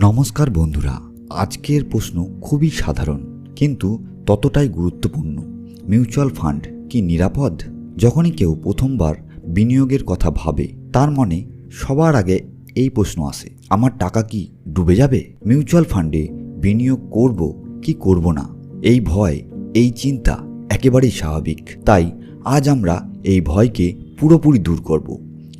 নমস্কার বন্ধুরা, আজকের প্রশ্ন খুবই সাধারণ, কিন্তু ততটাই গুরুত্বপূর্ণ। মিউচুয়াল ফান্ড কি নিরাপদ? যখনই কেউ প্রথমবার বিনিয়োগের কথা ভাবে, তার মনে সবার আগে এই প্রশ্ন আসে, আমার টাকা কি ডুবে যাবে? মিউচুয়াল ফান্ডে বিনিয়োগ করব কি করব না? এই ভয়, এই চিন্তা একেবারেই স্বাভাবিক। তাই আজ আমরা এই ভয়কে পুরোপুরি দূর করব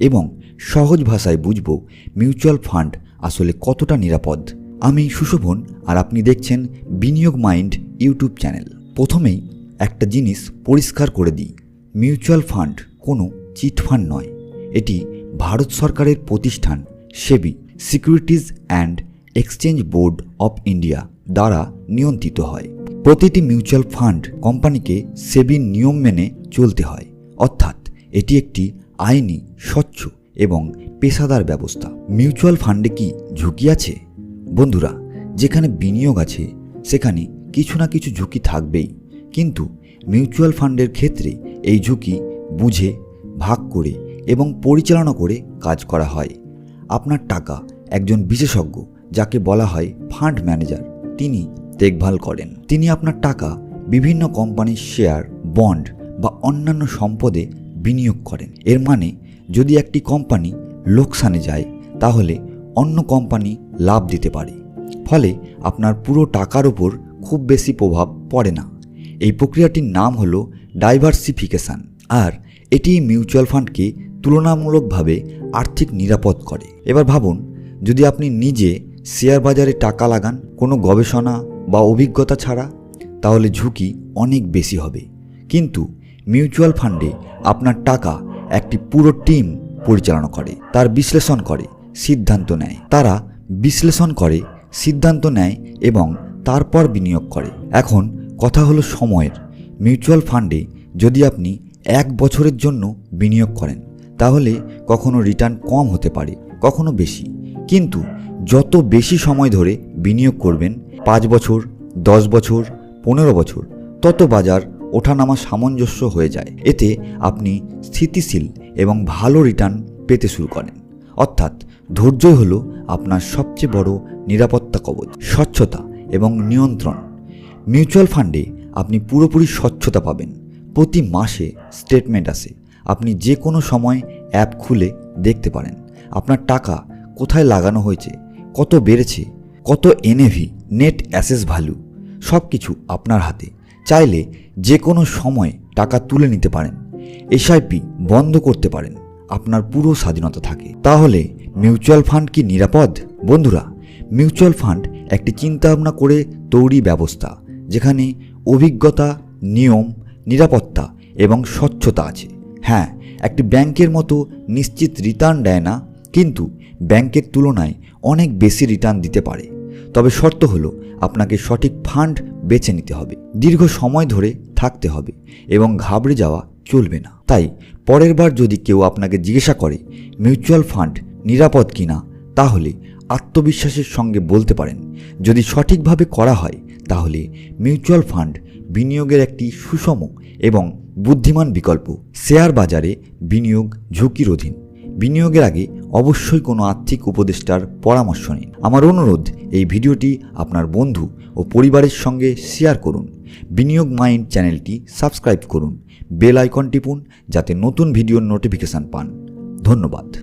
এবং সহজ ভাষায় বুঝব মিউচুয়াল ফান্ড আসলে কতটা নিরাপদ? আমি সুশোভন আর আপনি দেখছেন বিনিয়োগ মাইন্ড ইউটিউব চ্যানেল। প্রথমেই একটা জিনিস পরিষ্কার করে দিই। মিউচুয়াল ফান্ড কোনো চিট ফান্ড নয়। এটি ভারত সরকারের প্রতিষ্ঠান SEBI securities and exchange board of India দ্বারা নিয়ন্ত্রিত হয়। প্রতিটি মিউচুয়াল ফান্ড কোম্পানিকে সেবির নিয়ম মেনে চলতে হয়। অর্থাৎ এটি একটি আইনি স্বচ্ছ এবং পেশাদার ব্যবস্থা। মিউচুয়াল ফান্ডে কি ঝুঁকি আছে? বন্ধুরা, যেখানে বিনিয়োগ আছে, সেখানে কিছু না কিছু ঝুঁকি থাকবেই। কিন্তু মিউচুয়াল ফান্ডের ক্ষেত্রে এই ঝুঁকি বুঝে, ভাগ করে এবং পরিচালনা করে কাজ করা হয়। আপনার টাকা একজন বিশেষজ্ঞ, যাকে বলা হয় ফান্ড ম্যানেজার, তিনি দেখভাল করেন। তিনি আপনার টাকা বিভিন্ন কোম্পানির শেয়ার, বন্ড বা অন্যান্য সম্পদে বিনিয়োগ করেন। এর মানে যদি একটি কোম্পানি লোকসানে যায়, তাহলে অন্য কোম্পানি লাভ দিতে পারে। ফলে আপনার পুরো টাকার ওপর খুব বেশি প্রভাব পড়ে না। এই প্রক্রিয়াটির নাম হলো ডাইভার্সিফিকেশান আর এটি মিউচুয়াল ফান্ডকে তুলনামূলকভাবে আর্থিক নিরাপদ করে। এবার ভাবুন, যদি আপনি নিজে শেয়ার বাজারে টাকা লাগান কোনো গবেষণা বা অভিজ্ঞতা ছাড়া, তাহলে ঝুঁকি অনেক বেশি হবে। কিন্তু মিউচুয়াল ফান্ডে আপনার টাকা একটি পুরো টিম পরিচালনা করে, তার বিশ্লেষণ করে, সিদ্ধান্ত নেয়। তারা বিশ্লেষণ করে, সিদ্ধান্ত নেয় এবং তারপর বিনিয়োগ করে। এখন কথা হলো সময়ের। মিউচুয়াল ফান্ডে যদি আপনি এক বছরের জন্য বিনিয়োগ করেন, তাহলে কখনো রিটার্ন কম হতে পারে, কখনো বেশি। কিন্তু যত বেশি সময় ধরে বিনিয়োগ করবেন, পাঁচ বছর, দশ বছর, পনেরো বছর, তত বাজার ওঠানামা সামঞ্জস্য হয়ে যায়। এতে আপনি স্থিতিশীল এবং ভালো রিটার্ন পেতে শুরু করেন। অর্থাৎ ধৈর্যই হলো আপনার সবচেয়ে বড় নিরাপত্তা কবচ। স্বচ্ছতা এবং নিয়ন্ত্রণ। মিউচুয়াল ফান্ডে আপনি পুরোপুরি স্বচ্ছতা পাবেন। প্রতি মাসে স্টেটমেন্ট আসে। আপনি যে কোনো সময় অ্যাপ খুলে দেখতে পারেন। আপনার টাকা কোথায় লাগানো হয়েছে? কত বেড়েছে? কত এনএভি নেট অ্যাসেস ভ্যালু সব কিছু আপনার হাতে। চাইলে যে কোনো সময় টাকা তুলে নিতে পারেন। এসআইপি বন্ধ করতে পারেন। আপনার পুরো স্বাধীনতা থাকে। তাহলে মিউচুয়াল ফান্ড কি নিরাপদ? বন্ধুরা, মিউচুয়াল ফান্ড একটি চিন্তাভাবনা করে তৈরি ব্যবস্থা, যেখানে অভিজ্ঞতা, নিয়ম, নিরাপত্তা এবং স্বচ্ছতা আছে। হ্যাঁ একটি ব্যাংকের মতো নিশ্চিত রিটার্ন দেয় না, কিন্তু ব্যাংকের তুলনায় অনেক বেশি রিটার্ন দিতে পারে। তবে শর্ত হলো, আপনাকে সঠিক ফান্ড বেছে নিতে হবে। দীর্ঘ সময় ধরে থাকতে হবে এবং ঘাবড়ে যাওয়া চলবে না। তাই, পরের বার যদি কেউ আপনাকে জিজ্ঞাসা করে, মিউচুয়াল ফান্ড নিরাপদ কিনা তাহলে আত্মবিশ্বাসের সঙ্গে বলতে পারেন, যদি সঠিকভাবে করা হয়, তাহলে মিউচুয়াল ফান্ড বিনিয়োগের একটি সুষম এবং বুদ্ধিমান বিকল্প। শেয়ার বাজারে বিনিয়োগ ঝুঁকির অধীন। বিনিয়োগের আগে অবশ্যই কোনো আর্থিক উপদেষ্টার পরামর্শ নিন। আমার অনুরোধ, এই ভিডিওটি আপনার বন্ধু ও পরিবারের সঙ্গে শেয়ার করুন। বিনিয়োগ মাইন্ড চ্যানেলটি সাবস্ক্রাইব করুন। বেল আইকন টিপুন যাতে নতুন ভিডিওর নোটিফিকেশান পান। ধন্যবাদ।